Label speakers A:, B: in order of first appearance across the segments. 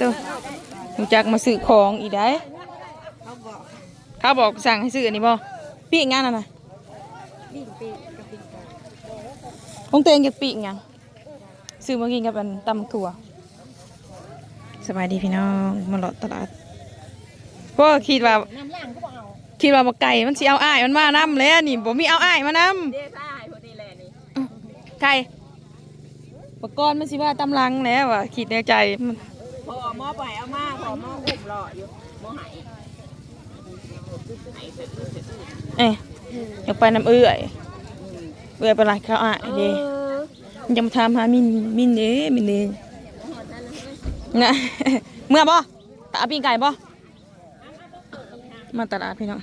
A: ตัวรู้จักมาซื้อของอีกได้เขาบอกสั่งให้ซื้ออันนี้บ่ปีกงานน่ะนะของเตงจะปีกหยังซื้อมากินกับอันตำถั่วสบายดีพี่น้องมาเลาะตลาดพวกคิดว่าคิดว่าบ่ไก่มันสิเอาอ้ายมันมานำแล้วนี่บ่มีเอาอ้ายมานำ
B: เด้ซ่าให้พอดีแหละนี่
A: ไก่ปกรณ์มันสิว่าตำลังแล้วอะคิดในใจมัน
B: พอหมอไปเอามาพอหมออุ้มรออยู่หมอหาย
A: เอ้ยอยากไปน้ำเอื้อยเอื้อยไปร้านข้าวอะเด้มันจะมาถามหามินมินเด้มินเด้นะเมื่อบ่ตาปิ้งไก่บ่มาตลาดพี่น้อง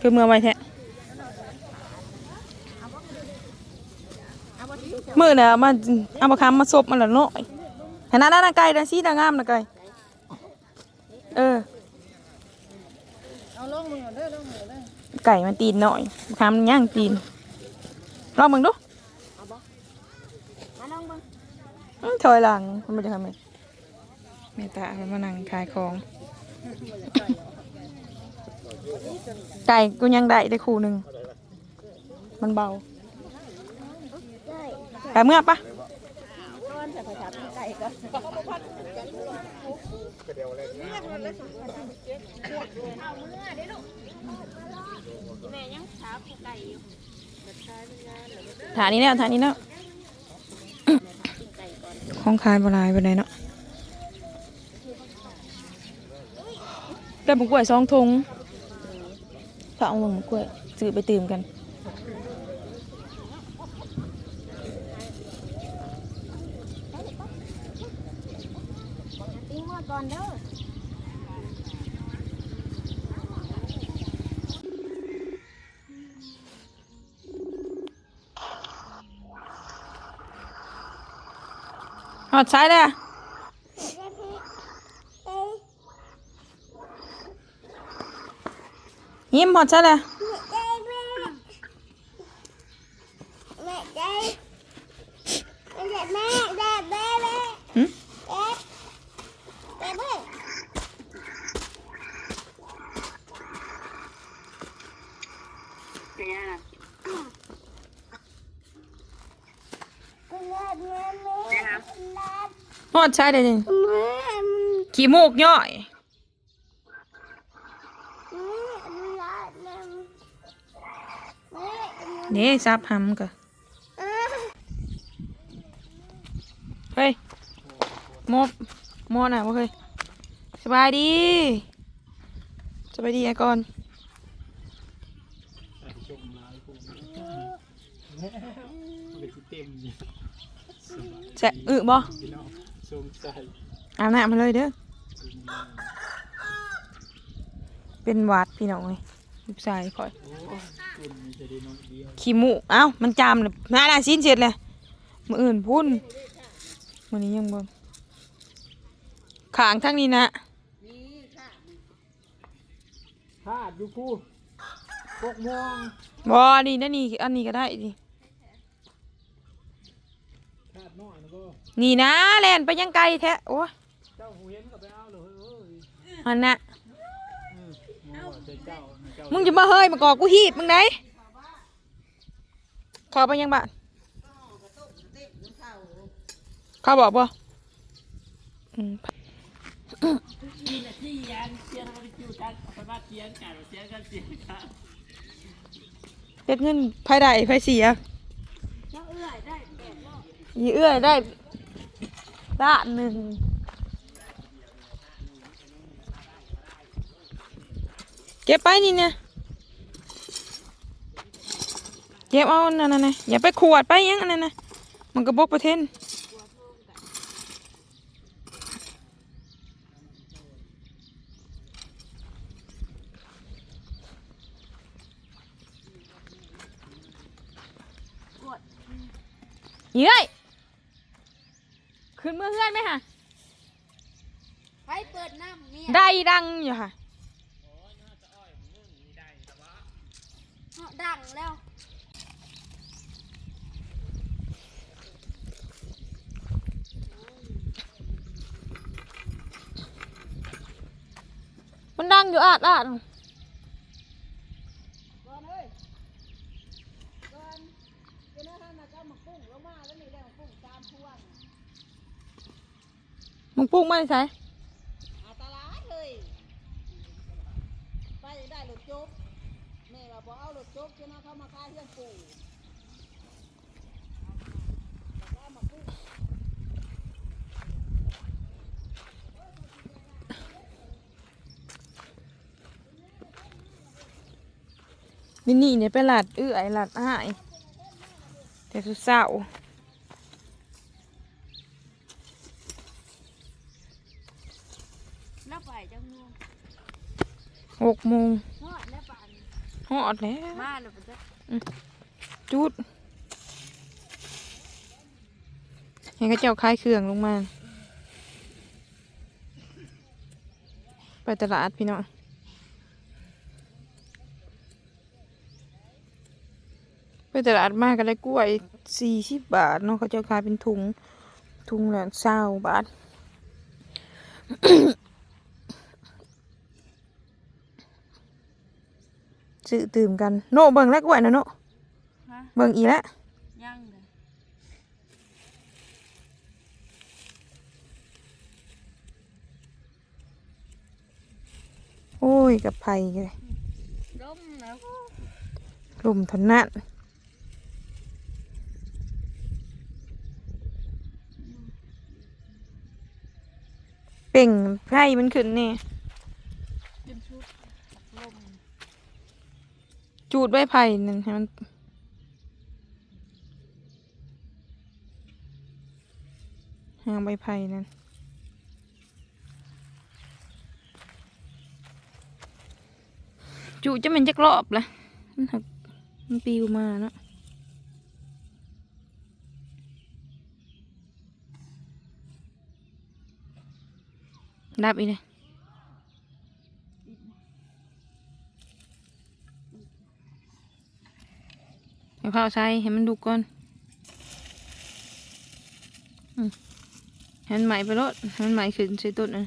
A: คือเมื่อไว้แท้ มื่อน่ะมาเอามาคำมาซบมันละเนาะเห็นหน้าหน้าไก่ดังสีดังงามนะไก่เออ
B: เอาลงมือเด้อลงมือเด้อ
A: ไก่มันตีนหน่อยคำมันย่างตีนลองมึงดู
B: มาลองเบิ่ง
A: อื้อถอยหลังมันจะทำไงแม่ตามันมานั่งขายของไก่กูยังได้ได้คู่หนึ่งมันเบา ไก่เมื่อปะฐานนี้แล้วฐานนี้แล้วของขายบลายไปไหนเนาะได้บุกกล้วยสองถุงฝากเอาบุกล้วยซื้อไปตื่มกัน
B: ติ้งมาก่อนเด้อ
A: หอดใช้เลยอะยิ้มหอดใช้เลยหึ
B: เป็นยังไง
A: ห อดใช้เลยนี่ขี้มูกย่อยนี่ซับหำกะเฮ้ยโมโมน่ะบ่เคยสบายดีสบายดีไอ้ก่อน
C: เป็นที่เต็มอยู่
A: แจะอึบ่
C: พี่น้อง สงสัย
A: อาบน้ำมาเลยเด้อ เป็นหวัดพี่น้องเลยลูกชายคอย
C: โอ้คุณมีแต่ได้น้อยเดียว
A: ขี้มูกเอ้า มันจามเลยน่าได้สิ้นเสร็จเลยมืออื่นพุ่นวันนี้ยังบ่ขางทั้งนี้นะ
C: พลาดอยู่พูดพกม่วง
A: บอนี่นะนี่ อันนี้ก็ได้ดิ
C: พลาดน้อยนะก็
A: นี่นะแล่นไปยังไกลแท้โอ้ย
C: เจ้าหูเห็นก็ไปเอาเลยเอ้ย
A: อันน่ะ
C: อืมหมอว่าจะเจ้านะเจ้า
A: มึงจะมาเฮ้ยมากอกกูหีบมึงไหนเข้าไปยังบ้านเข้าบอกป่อืม
C: ที่ยันเสียงมันคิวกันไปบ้านเสียงกันเสียงกันเสียงกัน
A: เฮ็ดเงินไผได้ไผเสีย ยีเอื้อยได้ล้านหนึ่งเก็บไปนี่เนี่ยเก็บเอานั่นน่ะนะอย่าไปขวดไปยังอันนั้นนะมันก็บกประเทนเย้ยึ้นมือเฮือนไหมค่ะ
B: ไปเปิดน้ำเมีย
A: ได้ดังอยู่ค่ะะ
B: ดังแล้ว
A: มันดั
B: งอยู่อาดอาด
A: มึงปลูกมาใส่
B: อาตลาดเลยไปได้รถโจ๊กแม่ว่าบ่เอารถโจ๊กเจ้าหน้าเข้ามาขายเรื่องปู่แล้วมากุ้ง
A: นี่นี่เนี่ยเป็นหลัดเอื้อยหลัดอ้ายแต่สุดเศร้า
B: แล้วไปจังงู
A: หกโมง
B: ทอดแล้วป่าน
A: หอดแล้ว
B: มาแล้วปะจ๊ะ
A: จุดให้เขาเจ้าคลายเครื่องลงมา ไปตลาดพี่น้องไปตลาดมากก็ได้กล้วยสี่สิบบาทเนาะเขาเจ้าขายเป็นถุง ถุงละเศร้าบาท ซื้อตื่มกัน โน่เบิ่งแล้วกล้วยนะโน่
B: ฮะ
A: เบิ่งอีแล้ว
B: ยังเลย
A: โอ้ยกับไผ่เลย
B: ล้มแล้ว
A: ลมทนนั่นเป่งไผ่มันขึ้นนี่
B: เป็นชุดลม
A: จูดใบไผ่นั่นให้มันหางใบไผ่นั่นจูจะเป็นจักรอบละมันหักมันปิวมาเนาะดับอีกเลย เอาข้าวใส่ให้มันดูก่อนอืมให้มันไหมไปรถให้มันไหมขึ้นใส่ต้นนะ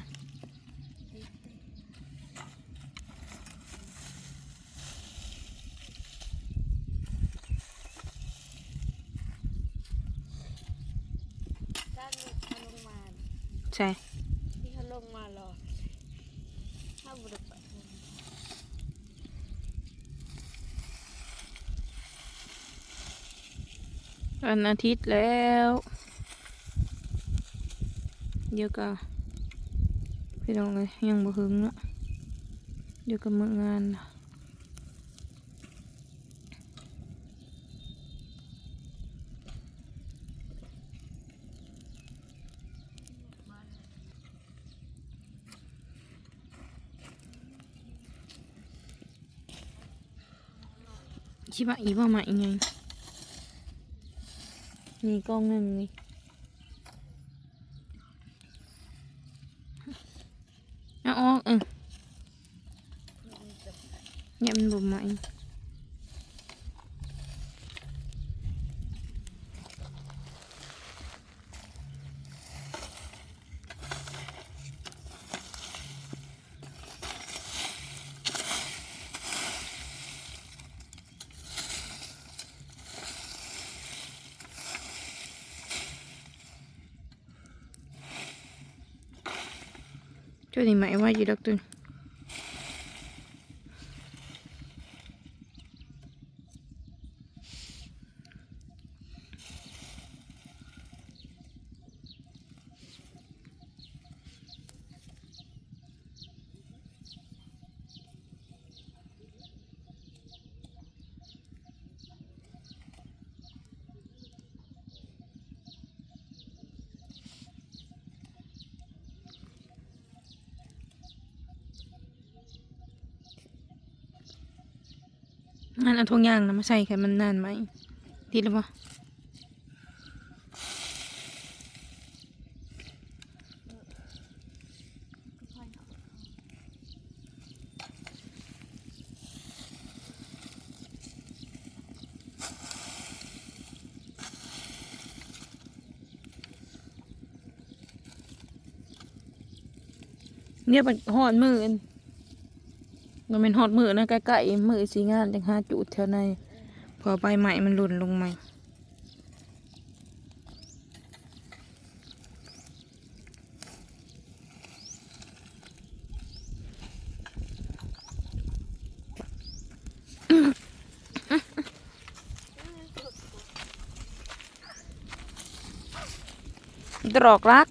B: ด้านนี้เขาลงมา
A: ใช่
B: ที่เขาลงมารอถ้าบุรุษ
A: วันอาทิตย์แล้ว เดี๋ยวก็พี่น้องเลยยังบ่หึงเนาะเดี๋ยวก็มืองานนะชิบะอีบ่มาอีกไง นี่กล้องหนึ่งนี่เอาออกเออเนี่ยมันบ่มาอีกช่วยนี่ไหม ว่าอยู่ดอก ตึงงั้นเอาทงยางนะมาใส่กันมันนานไหมติดหรือเปล่าเนี่ยมันหอนมืออัน มันเป็นฮอดมือนะใกล้ๆมือสีงานจังหาจุดแถวในพอใบใหม่มันหล่นลงใหม่ดรอกรัก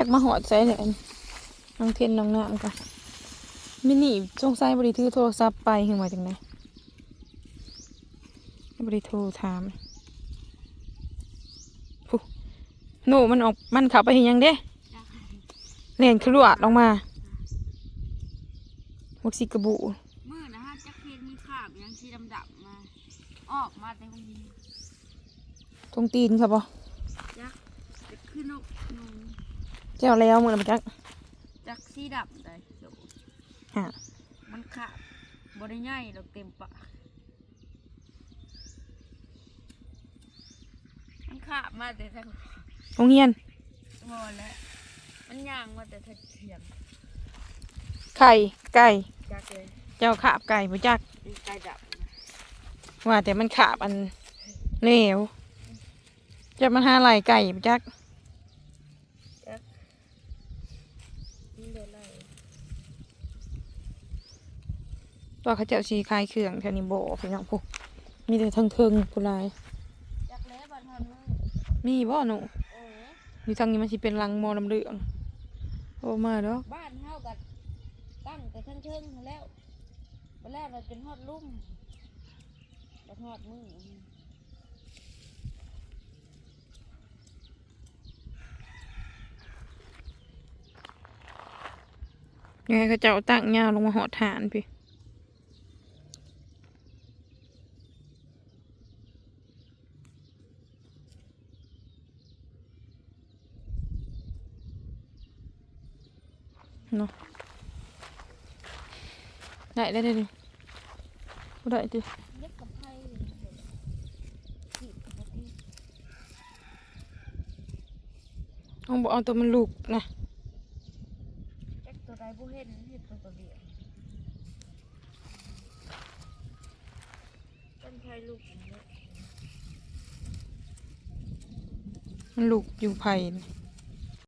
A: จักมาหอดใส่เลยอันน้องเทียนน้องน้ำกันมินี่จงใส่บริถือโทรศัพท์ไปเห็นว่าจังไดบริโทรถามผู้หนูมันออกมันเขับไปเห็นยังเด้เล่นขลุ่ดลงมาหมวกสีกระบุ
B: มือนะฮะจักเพียนมีขาบยังสีดำๆมา ออกมาแต่วันนี้
A: ตรงตีนครับปะ
B: จักจะขึ้นนกนู
A: เจ้าแล้วมือนะจัก
B: จักสีดำได้โด
A: ฮะ
B: มันขาบบริง่ายเราเต็มปากมันขาบมาแต่ทาง
A: โรงเรียน
B: งอแล้วมันย่างมาแต่ทางเทียม
A: ไข่ไก่
B: จักเลย
A: เจ้าขาบไก่บ่จัก
B: มันไกลดับนะ
A: ว่าแต่มันขาบอันเลวจะมาหาไหลไก่บ่จัก
B: มันเดินไล่
A: ตัวเขาเจ้าสีคลายเครื่องแถวนี้บ่พี่น้องผู้มีแต่ทั้งเทิงผู้ลาย
B: จักแล้วบัดทอนมือ
A: มีบ่หนู
B: เออ
A: อยู่ทางนี้มันสิเป็นรังมอลำเลืองโอ้มาดอก
B: บ้านเฮากัตั้งแต่ทั้งเชิงๆแล้วไปแล้วเราจนฮอดลุ่มเราฮอดมือ
A: ยังไงเขาเจ้าตั้งยาวลงมาหอดฐานพี่เนาะได้ได้ได้ดิบ่ได้ดิ
B: เล็กกับไพ่ขีดกับไพ่
A: เอาบ่เอาตัวมันลูกนะ
B: แจ็คตัวใดผู้เห็นเห็นตัวตัวเดียวต้นไผ่ลูกอันนี้
A: มันลูกอยู่ไผ่นี่